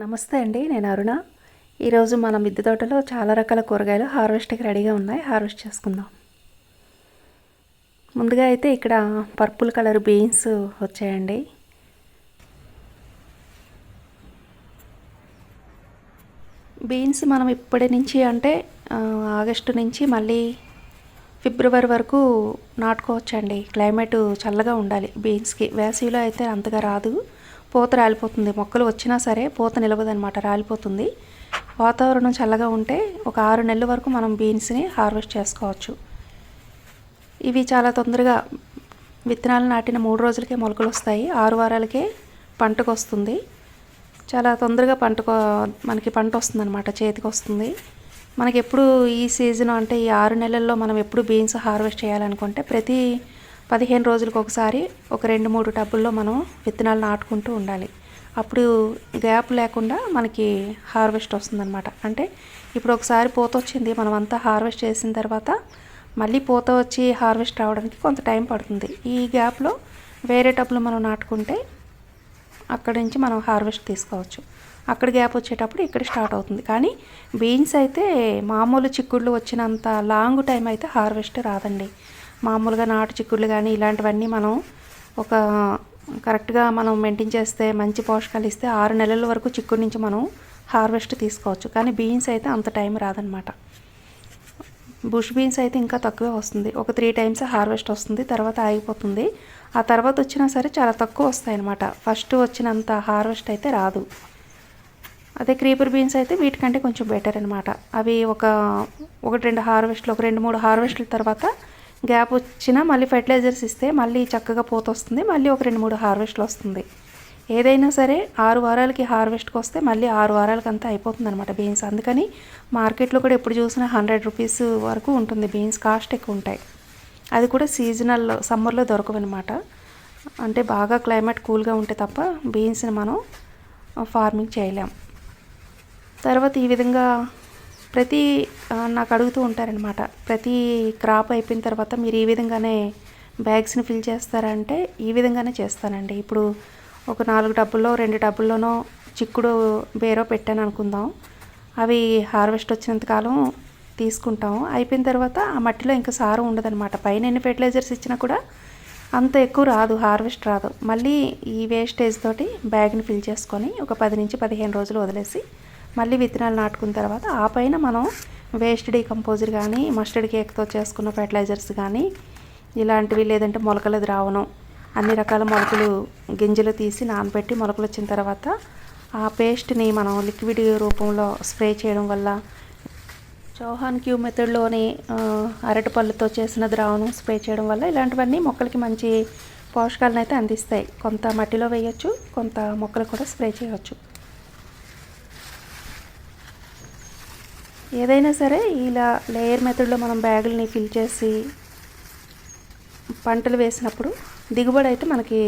నమస్తే అండి నేను అరుణ. ఈరోజు మన మిద్దె తోటలో చాలా రకాల కూరగాయలు హార్వెస్ట్కి రెడీగా ఉన్నాయి. హార్వెస్ట్ చేసుకుందాం. ముందుగా అయితే ఇక్కడ పర్పుల్ కలర్ బీన్స్ వచ్చాయండి. బీన్స్ మనం ఇప్పటి నుంచి అంటే ఆగస్టు నుంచి మళ్ళీ ఫిబ్రవరి వరకు నాటుకోవచ్చండి. క్లైమేట్ చల్లగా ఉండాలి బీన్స్కి. వేసవిలో అయితే అంతగా రాదు. పూత రాలిపోతుంది. మొక్కలు వచ్చినా సరే పూత నిలవదనమాట రాలిపోతుంది. వాతావరణం చల్లగా ఉంటే ఒక ఆరు నెలల వరకు మనం బీన్స్ని హార్వెస్ట్ చేసుకోవచ్చు. ఇవి చాలా తొందరగా విత్తనాలు నాటిన మూడు రోజులకే మొలకలు వస్తాయి. ఆరు వారాలకే పంటకు వస్తుంది చాలా తొందరగా పంట మనకి పంట వస్తుంది అనమాట చేతికి వస్తుంది. మనకి ఎప్పుడు ఈ సీజన్ అంటే ఈ ఆరు నెలల్లో మనం ఎప్పుడు బీన్స్ హార్వెస్ట్ చేయాలనుకుంటే ప్రతి పదిహేను రోజులకు ఒకసారి ఒక రెండు మూడు టబ్బుల్లో మనం విత్తనాలు నాటుకుంటూ ఉండాలి. అప్పుడు గ్యాప్ లేకుండా మనకి హార్వెస్ట్ వస్తుందన్నమాట. అంటే ఇప్పుడు ఒకసారి పూత వచ్చింది మనం అంతా హార్వెస్ట్ చేసిన తర్వాత మళ్ళీ పూత వచ్చి హార్వెస్ట్ రావడానికి కొంత టైం పడుతుంది. ఈ గ్యాప్లో వేరే టబ్బులు మనం నాటుకుంటే అక్కడి నుంచి మనం హార్వెస్ట్ తీసుకోవచ్చు. అక్కడ గ్యాప్ వచ్చేటప్పుడు ఇక్కడ స్టార్ట్ అవుతుంది. కానీ బీన్స్ అయితే మామూలు చిక్కుళ్ళు వచ్చినంత లాంగ్ టైం అయితే హార్వెస్ట్ రాదండి. మామూలుగా నాటు చిక్కుళ్ళు కానీ ఇలాంటివన్నీ మనం ఒక కరెక్ట్గా మనం మెయింటైన్ చేస్తే మంచి పోషకాలు ఇస్తే ఆరు నెలల వరకు చిక్కుడు నుంచి మనం హార్వెస్ట్ తీసుకోవచ్చు. కానీ బీన్స్ అయితే అంత టైం రాదనమాట బుష్ బీన్స్ అయితే ఇంకా తక్కువే వస్తుంది. ఒక త్రీ టైమ్స్ హార్వెస్ట్ వస్తుంది తర్వాత ఆగిపోతుంది. ఆ తర్వాత వచ్చినా సరే చాలా తక్కువ వస్తాయి అనమాట ఫస్ట్ వచ్చినంత హార్వెస్ట్ అయితే రాదు. అదే క్రీపర్ బీన్స్ అయితే వీటికంటే కొంచెం బెటర్ అనమాట అవి ఒక ఒకటి రెండు హార్వెస్ట్లు ఒక రెండు మూడు హార్వెస్ట్ల తర్వాత గ్యాప్ వచ్చినా మళ్ళీ ఫెర్టిలైజర్స్ ఇస్తే మళ్ళీ చక్కగా పోత వస్తుంది. మళ్ళీ ఒక రెండు మూడు హార్వెస్ట్లు వస్తుంది. ఏదైనా సరే ఆరు వారాలకి హార్వెస్ట్కి వస్తే మళ్ళీ ఆరు వారాలకి అంతా అయిపోతుంది అనమాట బీన్స్. అందుకని మార్కెట్లో కూడా ఎప్పుడు చూసినా హండ్రెడ్ రూపీస్ వరకు ఉంటుంది బీన్స్. కాస్ట్ ఎక్కువ ఉంటాయి. అది కూడా సీజనల్ సమ్మర్లో దొరకవన్నమాట. అంటే బాగా క్లైమేట్ కూల్గా ఉంటే తప్ప బీన్స్ని మనం ఫార్మింగ్ చేయలేం. తర్వాత ఈ విధంగా ప్రతి నాకు అడుగుతూ ఉంటారనమాట ప్రతి క్రాప్ అయిపోయిన తర్వాత మీరు ఈ విధంగానే బ్యాగ్స్ని ఫిల్ చేస్తారంటే ఈ విధంగానే చేస్తానండి. ఇప్పుడు ఒక నాలుగు డబ్బుల్లో రెండు డబ్బుల్లోనో చిక్కుడు బేరో పెట్టాను అనుకుందాం. అవి హార్వెస్ట్ వచ్చినంత కాలం తీసుకుంటాం అయిపోయిన తర్వాత ఆ మట్టిలో ఇంకా సారం ఉండదన్నమాట. పైన ఎన్ని ఫెర్టిలైజర్స్ ఇచ్చినా కూడా అంత ఎక్కువ రాదు హార్వెస్ట్ రాదు. మళ్ళీ ఈ వేస్టేజ్ తోటి బ్యాగ్ని ఫిల్ చేసుకొని ఒక పది నుంచి పదిహేను రోజులు వదిలేసి మళ్ళీ విత్తనాలు నాటుకున్న తర్వాత ఆ పైన మనం వేస్ట్ డీకంపోజర్ కానీ మస్టర్డ్ కేక్తో చేసుకున్న ఫెర్టిలైజర్స్ కానీ ఇలాంటివి లేదంటే మొలకల ద్రావణం అన్ని రకాల మొలకలు గింజలు తీసి నానబెట్టి మొలకలు వచ్చిన తర్వాత ఆ పేస్ట్ని మనం లిక్విడ్ రూపంలో స్ప్రే చేయడం వల్ల చౌహాన్ క్యూ మెథడ్లోని ఆ, అరటిపళ్ళతో చేసిన ద్రావణం స్ప్రే చేయడం వల్ల ఇలాంటివన్నీ మొక్కలకి మంచి పోషకాలను అయితే అందిస్తాయి. కొంత మట్టిలో వేయొచ్చు కొంత మొక్కలు కూడా స్ప్రే చేయవచ్చు ఏదైనా సరే ఇలా లేయర్ మెథడ్లో మనం బ్యాగుల్ని ఫిల్ చేసి పంటలు వేసినప్పుడు దిగుబడి అయితే మనకి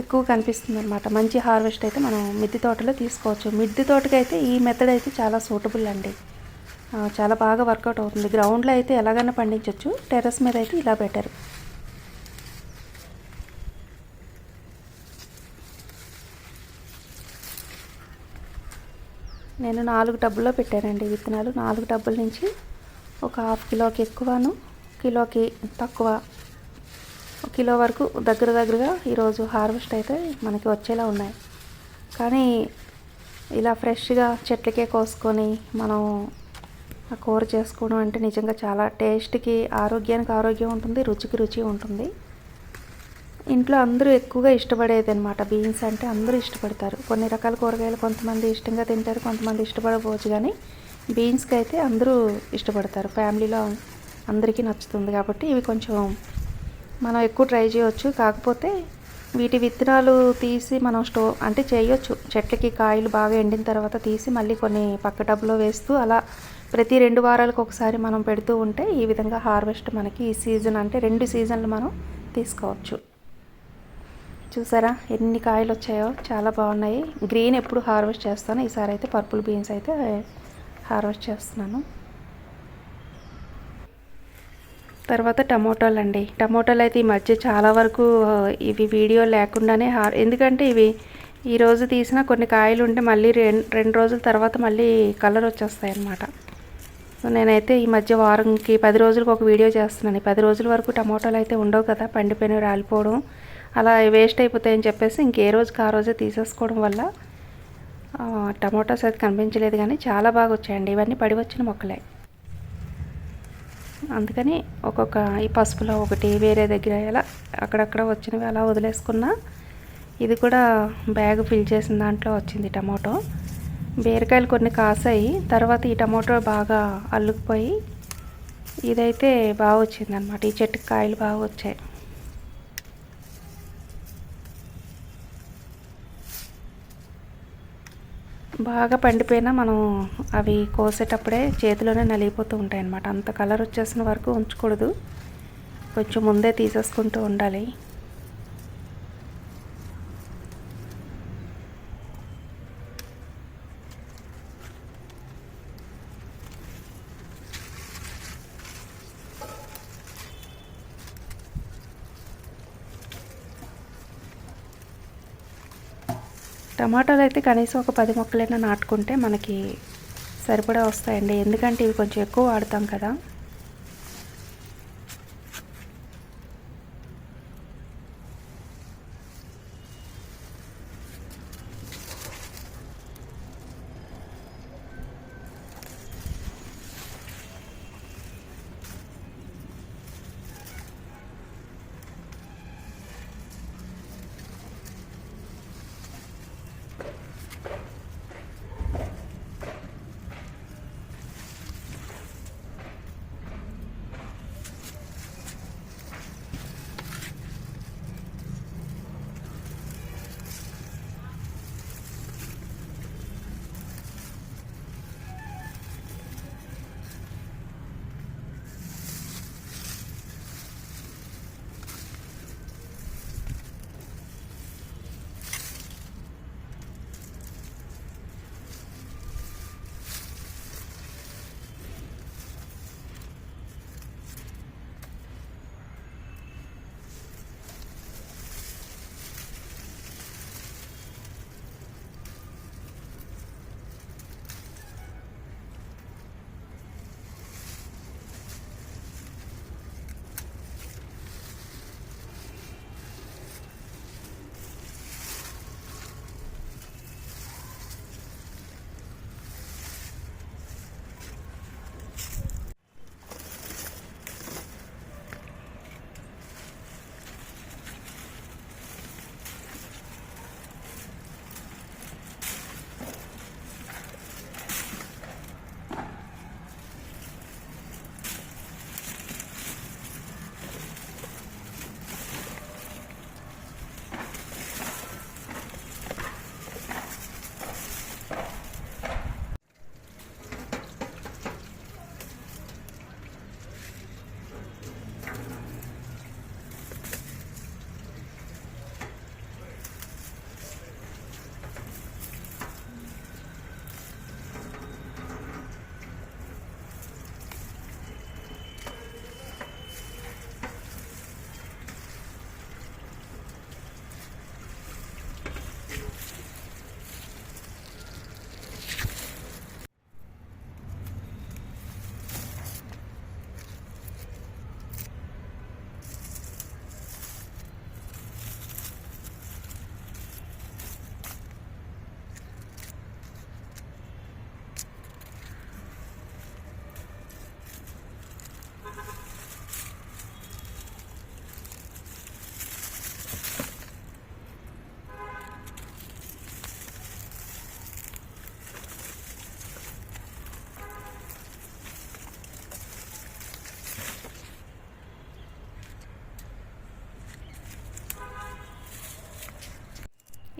ఎక్కువ కనిపిస్తుంది అనమాట మంచి హార్వెస్ట్ అయితే మనం మిద్దె తోటలో తీసుకోవచ్చు. మిద్దె తోటకి అయితే ఈ మెథడ్ అయితే చాలా సూటబుల్ అండి. చాలా బాగా వర్కౌట్ అవుతుంది. గ్రౌండ్లో అయితే ఎలాగైనా పండించవచ్చు టెర్రస్ మీద అయితే ఇలా బెటర్ నేను నాలుగు టబ్బుల్లో పెట్టానండి విత్తనాలు. నాలుగు డబ్బుల నుంచి ఒక హాఫ్ కిలోకి ఎక్కువను కిలోకి తక్కువ కిలో వరకు దగ్గర దగ్గరగా ఈరోజు హార్వెస్ట్ అయితే మనకి వచ్చేలా ఉన్నాయి. కానీ ఇలా ఫ్రెష్గా చెట్లకే కోసుకొని మనం ఆ కూర చేసుకోవడం అంటే నిజంగా చాలా టేస్ట్కి ఆరోగ్యానికి ఆరోగ్యం ఉంటుంది రుచికి రుచి ఉంటుంది. ఇంట్లో అందరూ ఎక్కువగా ఇష్టపడేది అనమాట బీన్స్ అంటే అందరూ ఇష్టపడతారు. కొన్ని రకాల కూరగాయలు కొంతమంది ఇష్టంగా తింటారు కొంతమంది ఇష్టపడకపోవచ్చు కానీ బీన్స్కి అయితే అందరూ ఇష్టపడతారు. ఫ్యామిలీలో అందరికీ నచ్చుతుంది కాబట్టి ఇవి కొంచెం మనం ఎక్కువ ట్రై చేయవచ్చు కాకపోతే వీటి విత్తనాలు తీసి మనం స్టో అంటే చేయొచ్చు. చెట్లకి కాయలు బాగా ఎండిన తర్వాత తీసి మళ్ళీ కొన్ని పక్క టబ్లో వేస్తూ అలా ప్రతి రెండు వారాలకు ఒకసారి మనం పెడుతూ ఉంటే ఈ విధంగా హార్వెస్ట్ మనకి ఈ సీజన్ అంటే రెండు సీజన్లు మనం తీసుకోవచ్చు. చూసారా? ఎన్ని కాయలు వచ్చాయో చాలా బాగున్నాయి. గ్రీన్ ఎప్పుడు హార్వెస్ట్ చేస్తాను. ఈసారి అయితే పర్పుల్ బీన్స్ అయితే హార్వెస్ట్ చేస్తున్నాను. తర్వాత టమోటాలు అండి. టమోటాలు అయితే ఈ మధ్య చాలా వరకు ఇవి వీడియో లేకుండానే హార్ ఎందుకంటే ఇవి ఈరోజు తీసిన కొన్ని కాయలు ఉంటే మళ్ళీ రెండు రెండు రోజుల తర్వాత మళ్ళీ కలర్ వచ్చేస్తాయి అన్నమాట సో నేనైతే ఈ మధ్య వారంకి పది రోజులకు ఒక వీడియో చేస్తున్నాను. పది రోజుల వరకు టమోటాలు అయితే ఉండవు కదా పండిపోయినవి రాలిపోవడం. అలా వేస్ట్ అయిపోతాయని చెప్పేసి ఇంకే రోజుకి ఆ రోజే తీసేసుకోవడం వల్ల టమాటోస్ అయితే కనిపించలేదు కానీ చాలా బాగా వచ్చాయండి. ఇవన్నీ పడి వచ్చిన మొక్కలే. అందుకని ఒక్కొక్క ఈ పసుపులో ఒకటి వేరే దగ్గర ఎలా అక్కడక్కడ వచ్చినవి అలా వదిలేసుకున్నా ఇది కూడా బ్యాగ్ ఫిల్ చేసిన దాంట్లో వచ్చింది టమాటో. బీరకాయలు కొన్ని కాసాయి తర్వాత ఈ టమాటో బాగా అల్లుకుపోయి ఇదైతే బాగా వచ్చింది అనమాట ఈ చెట్టుకి కాయలు బాగా వచ్చాయి. బాగా పండిపోయినా మనం అవి కోసేటప్పుడే చేతిలోనే నలిగిపోతూ ఉంటాయి అన్నమాట అంత కలర్ వచ్చేసిన వరకు ఉంచకూడదు. కొంచెం ముందే తీసేసుకుంటూ ఉండాలి. టమాటాలు అయితే కనీసం ఒక పది మొక్కలైనా నాటుకుంటే మనకి సరిపడా వస్తాయండి. ఎందుకంటే ఇవి కొంచెం ఎక్కువ వాడతాం కదా.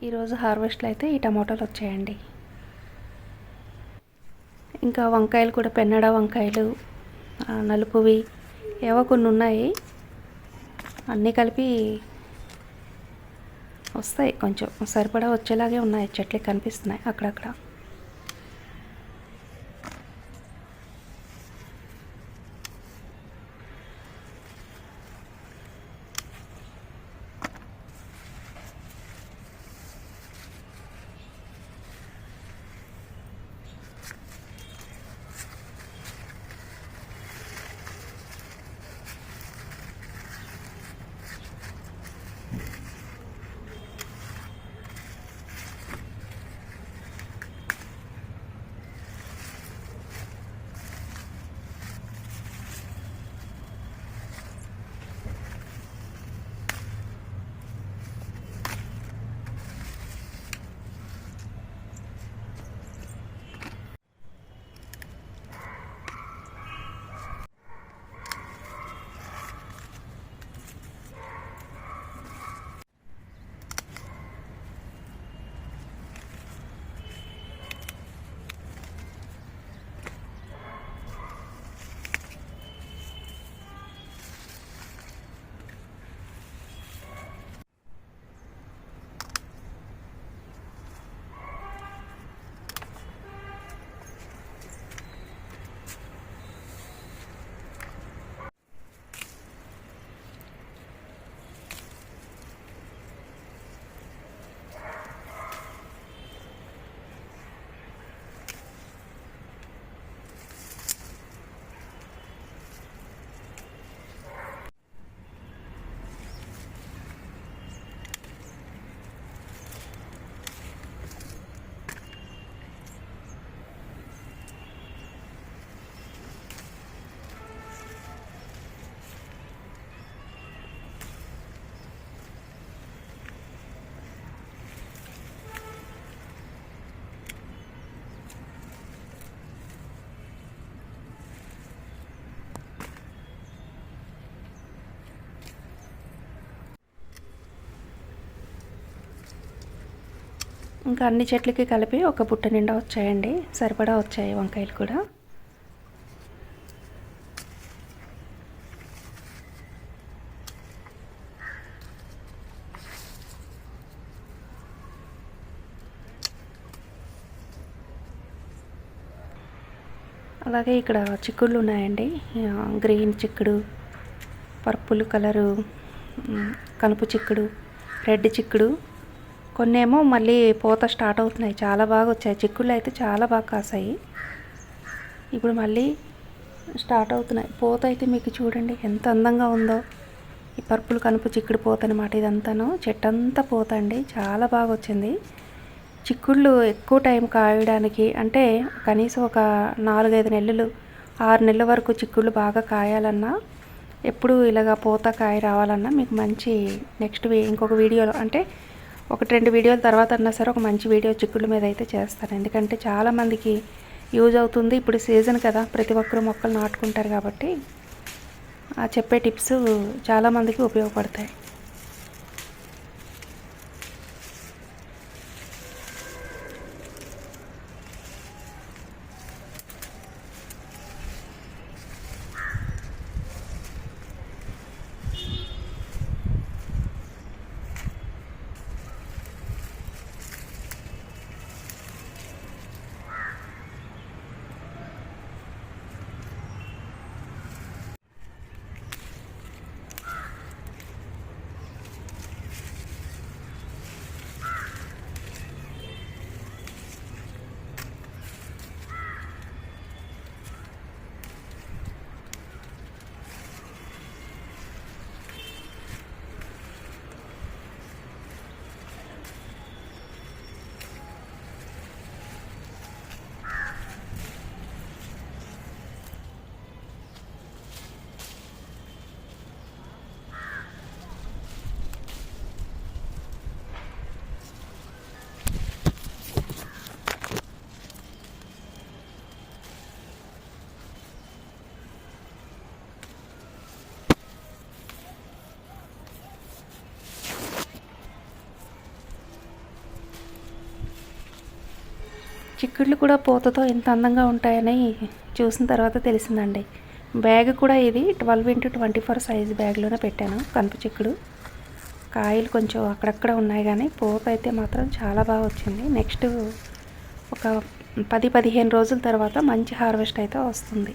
ఈరోజు హార్వెస్ట్లో అయితే ఈ టమాటాలు వచ్చాయండి. ఇంకా వంకాయలు కూడా పెన్నడ వంకాయలు నలుపువి ఏవో కొన్ని ఉన్నాయి. అన్నీ కలిపి వస్తాయి కొంచెం. సరిపడా వచ్చేలాగే ఉన్నాయి చెట్లు కనిపిస్తున్నాయి అక్కడక్కడ. ఇంకా అన్ని చెట్లకి కలిపి ఒక బుట్ట నిండా వచ్చాయండి. సరిపడా వచ్చాయి వంకాయలు కూడా. అలాగే ఇక్కడ చిక్కుళ్ళు ఉన్నాయండి. గ్రీన్ చిక్కుడు పర్పుల్ కలరు కలుపు చిక్కుడు రెడ్ చిక్కుడు కొన్నేమో మళ్ళీ పూత స్టార్ట్ అవుతున్నాయి. చాలా బాగా వచ్చాయి. చిక్కుళ్ళు అయితే చాలా బాగా కాసాయి. ఇప్పుడు మళ్ళీ స్టార్ట్ అవుతున్నాయి. పూత అయితే మీకు చూడండి ఎంత అందంగా ఉందో. ఈ పర్పుల్ కనుపు చిక్కుడు పూత అనమాట ఇదంతాను. చెట్టంతా పూత అండి. చాలా బాగా వచ్చింది. చిక్కుళ్ళు ఎక్కువ టైం కాయడానికి అంటే కనీసం ఒక నాలుగైదు నెలలు ఆరు నెలల వరకు చిక్కుళ్ళు బాగా కాయాలన్నా ఎప్పుడు ఇలాగ పూత కాయ రావాలన్నా మీకు మంచి నెక్స్ట్ వీ ఇంకొక వీడియోలో అంటే ఒకటి రెండు వీడియోల తర్వాత అన్నా సరే ఒక మంచి వీడియో చిక్కుల మీద అయితే చేస్తాను. ఎందుకంటే చాలామందికి యూజ్ అవుతుంది. ఇప్పుడు సీజన్ కదా ప్రతి ఒక్కరు మొక్కలు నాటుకుంటారు కాబట్టి ఆ చెప్పే టిప్స్ చాలామందికి ఉపయోగపడతాయి. చిక్కుళ్ళు కూడా పూతతో ఎంత అందంగా ఉంటాయని చూసిన తర్వాత తెలిసిందండి. బ్యాగ్ కూడా ఇది twelve into twenty four size బ్యాగ్లోనే పెట్టాను కనుపు చిక్కుడు. కాయలు కొంచెం అక్కడక్కడ ఉన్నాయి కానీ పూత అయితే మాత్రం చాలా బాగా వచ్చింది. నెక్స్ట్ ఒక పది పదిహేను రోజుల తర్వాత మంచి హార్వెస్ట్ అయితే వస్తుంది.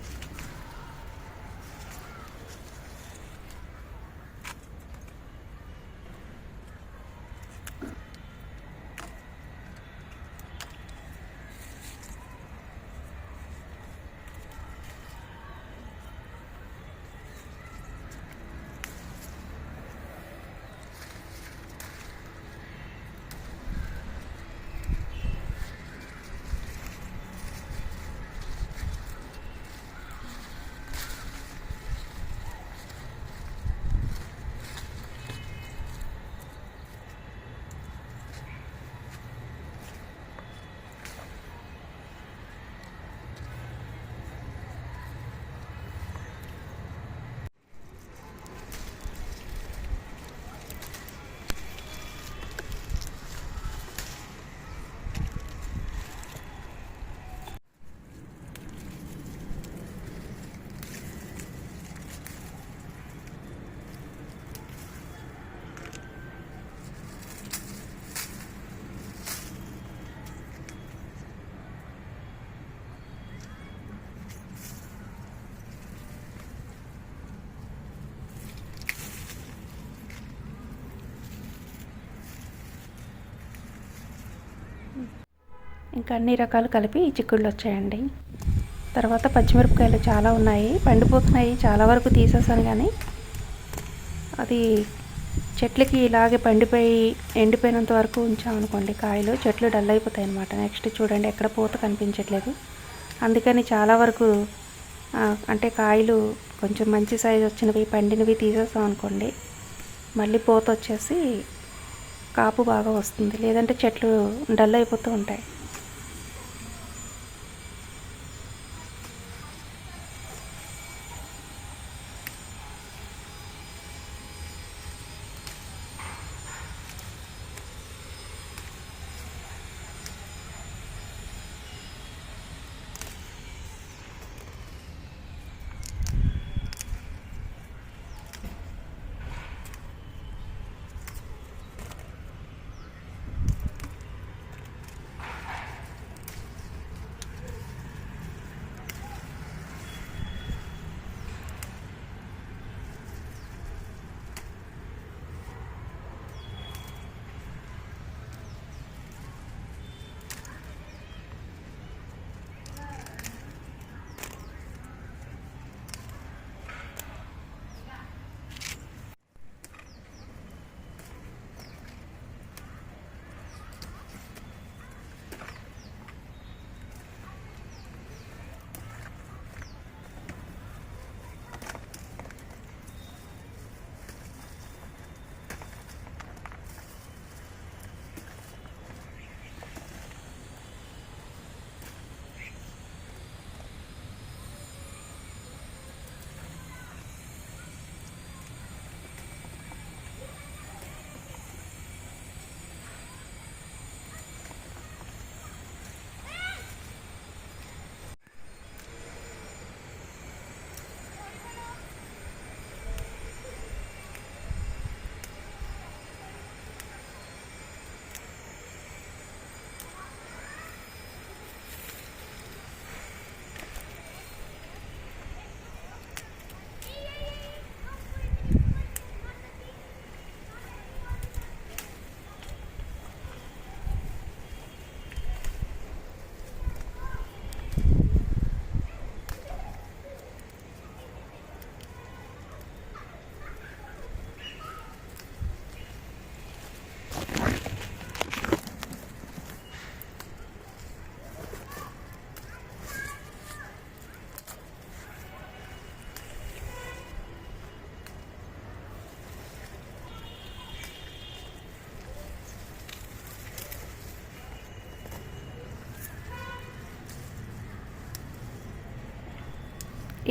ఇంకా అన్ని రకాలు కలిపి చిక్కుళ్ళు వచ్చాయండి. తర్వాత పచ్చిమిరపకాయలు చాలా ఉన్నాయి. పండిపోతున్నాయి. చాలా వరకు తీసేసాను కానీ అది చెట్లకి ఇలాగే పండిపోయి ఎండిపోయినంత వరకు ఉంచామనుకోండి కాయలు చెట్లు డల్ అయిపోతాయి అన్నమాట. నెక్స్ట్ చూడండి ఎక్కడ పూత కనిపించట్లేదు. అందుకని చాలా వరకు అంటే కాయలు కొంచెం మంచి సైజు వచ్చినవి పండినవి తీసేస్తాం అనుకోండి. మళ్ళీ పూత వచ్చేసి కాపు బాగా వస్తుంది. లేదంటే చెట్లు డల్ అయిపోతూ ఉంటాయి.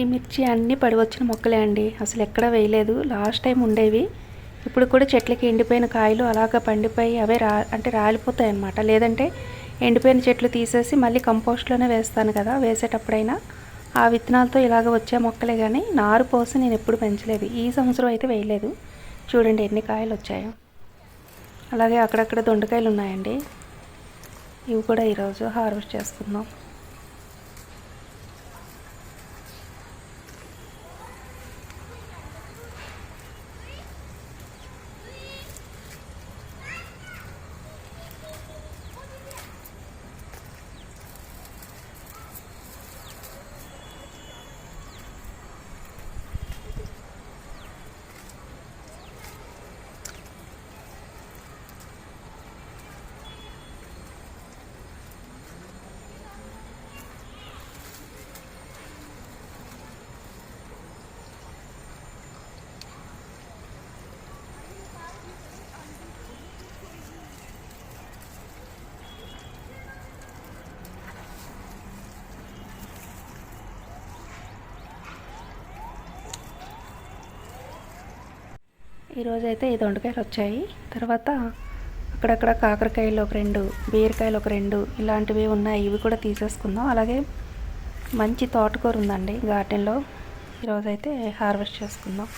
ఈ మిర్చి అన్నీ పడివచ్చిన మొక్కలే అండి. అసలు ఎక్కడ వేయలేదు. లాస్ట్ టైం ఉండేవి. ఇప్పుడు కూడా చెట్లకి ఎండిపోయిన కాయలు అలాగ పండిపోయి అవే రా అంటే రాలిపోతాయి అన్నమాట లేదంటే ఎండిపోయిన చెట్లు తీసేసి మళ్ళీ కంపోస్ట్లోనే వేస్తాను కదా. వేసేటప్పుడైనా ఆ విత్తనాలతో ఇలాగ వచ్చే మొక్కలే కానీ నారు పోసి నేను ఎప్పుడు పెంచలేదు. ఈ సంవత్సరం అయితే వేయలేదు. చూడండి ఎన్ని కాయలు వచ్చాయో. అలాగే అక్కడక్కడ దొండకాయలు ఉన్నాయండి. ఇవి కూడా ఈరోజు హార్వెస్ట్ చేసుకుందాం. ఈరోజు అయితే ఈ దొండకాయలు వచ్చాయి తర్వాత అక్కడక్కడ కాకరకాయలు ఒక రెండు బీరకాయలు ఒక రెండు ఇలాంటివి ఉన్నాయి. ఇవి కూడా తీసేసుకుందాం. అలాగే మంచి తోటకూర ఉందండి గార్డెన్లో. ఈరోజైతే హార్వెస్ట్ చేసుకుందాం.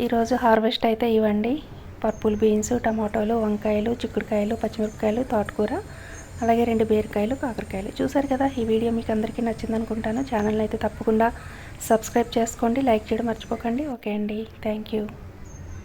ఈరోజు హార్వెస్ట్ అయితే ఇవ్వండి. పర్పుల్ బీన్స్ టమాటోలు వంకాయలు చిక్కుడుకాయలు పచ్చిమిరపకాయలు తోటకూర అలాగే రెండు బీరకాయలు కాకరకాయలు. చూసారు కదా ఈ వీడియో మీకు అందరికీ నచ్చింది అనుకుంటాను ఛానల్ అయితే తప్పకుండా సబ్స్క్రైబ్ చేసుకోండి లైక్ చేయడం మర్చిపోకండి. ఓకే అండి. Thank you.